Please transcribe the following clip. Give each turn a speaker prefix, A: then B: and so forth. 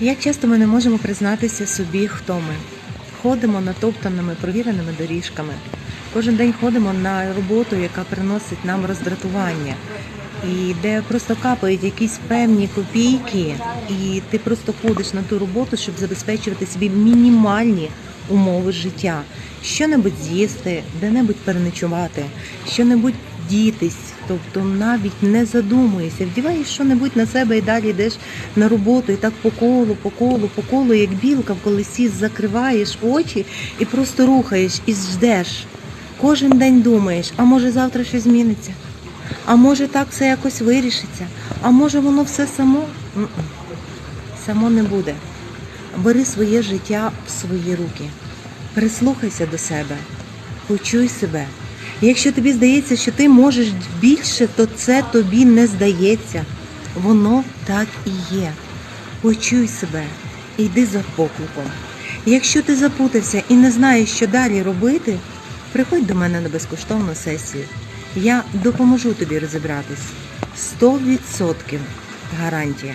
A: Як часто ми не можемо признатися собі, хто ми? Ходимо натоптаними, провіреними доріжками. Кожен день ходимо на роботу, яка приносить нам роздратування, і де просто капають якісь певні копійки, і ти просто ходиш на ту роботу, щоб забезпечувати собі мінімальні умови життя. Що-небудь з'їсти, де-небудь переночувати, що-небудь дітись, тобто навіть не задумуєшся, вдіваєш що-небудь на себе і далі йдеш на роботу, і так по колу, по колу, по колу, як білка в колесі, закриваєш очі і просто рухаєш і ждеш. Кожен день думаєш, а може завтра щось зміниться, а може так все якось вирішиться, а може воно все само? М-м. Само не буде. Бери своє життя в свої руки. Прислухайся до себе, почуй себе. Якщо тобі здається, що ти можеш більше, то це тобі не здається. Воно так і є. Почуй себе йди за покликом. Якщо ти запутався і не знаєш, що далі робити, приходь до мене на безкоштовну сесію. Я допоможу тобі розібратись. 100% гарантія.